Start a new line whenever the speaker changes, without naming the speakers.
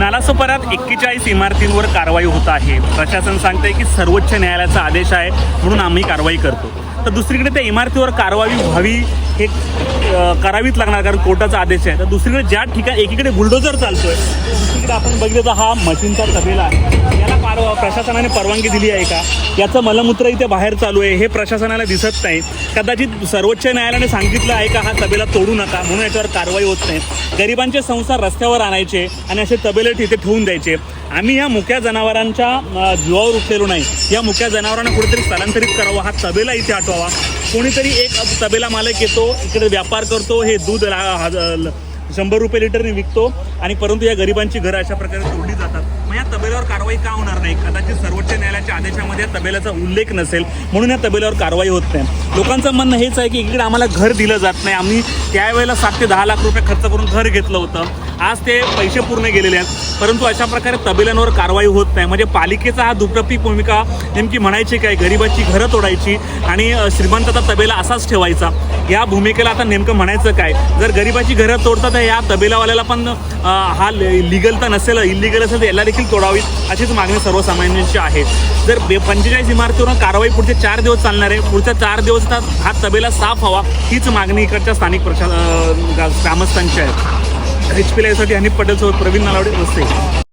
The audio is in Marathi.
नालासोपाऱ्यात एक्केचाळीस इमारतींवर कारवाई होत आहे. प्रशासन सांगतंय की सर्वोच्च न्यायालयाचा आदेश आहे म्हणून आम्ही कारवाई करतो. तर दुसरीकडे त्या इमारतीवर कारवाई व्हावी हे करावीच लागणार कारण कोर्टाचा आदेश आहे. तर दुसरीकडे ज्या ठिकाणी एकीकडे बुलडोजर चालतोय दुसरीकडे आपण बघितलं तर हा मशीनचा तबेला आहे. याला पार प्रशासनाने परवानगी दिली आहे का? याचं मलमूत्र इथे बाहेर चालू आहे हे प्रशासनाला दिसत नाही. कदाचित सर्वोच्च न्यायालयाने सांगितलं आहे का हा तबेला तोडू नका म्हणून याच्यावर कारवाई होत नाही. गरिबांचे संसार रस्त्यावर आणायचे आणि असे तबेले तिथे ठेवून द्यायचे. आम्ही ह्या मुक्या जनावरांच्या अ, जीवावर उठलेलो नाही. या मुक्या जनावरांना कुठेतरी स्थलांतरित करावं हा तबेला इथे आठवावा. कोणीतरी एक तबेला मालक येतो इकडे व्यापार करतो हे दूध ल- शंभर रुपये लिटरने विकतो आणि परंतु या गरिबांची घरं अशा प्रकारे तोडली जातात. मग या तबेल्यावर कारवाई का होणार नाही? कदाचित सर्वोच्च न्यायालयाच्या आदेशामध्ये या तबेल्याचा उल्लेख नसेल म्हणून या तबेल्यावर कारवाई होत नाही. लोकांचं म्हणणं हेच आहे की इकडे आम्हाला घर दिलं जात नाही. आम्ही त्यावेळेला सात ते दहा लाख रुपये खर्च करून घर घेतलं होतं. आज ते पैसे पूर्ण गेलेले आहेत. परंतु अशा प्रकारे तबेल्यांवर कारवाई होत नाही. म्हणजे पालिकेचा हा दुप्रती भूमिका नेमकी म्हणायची काय? गरिबाची घरं तोडायची आणि श्रीमंताचा तबेला असाच ठेवायचा. या भूमिकेला आता नेमकं म्हणायचं काय? जर गरिबाची घरं तोडतात तर या तबेलावाल्याला पण हा लिगल तर नसेल इलिगल असेल तर याला देखील तोडावीत अशीच मागणी सर्वसामान्यांची आहे. जर बे पंचेचाळीस इमारतीवरून कारवाई पुढचे चार दिवस चालणार आहे. पुढच्या चार दिवस हा तबेला साफ हवा हीच मागणी इकडच्या स्थानिक प्रशा ग्रामस्थांची आहे. एच पी साठी अनिप पटेलसोबत प्रवीण नालावडे नसते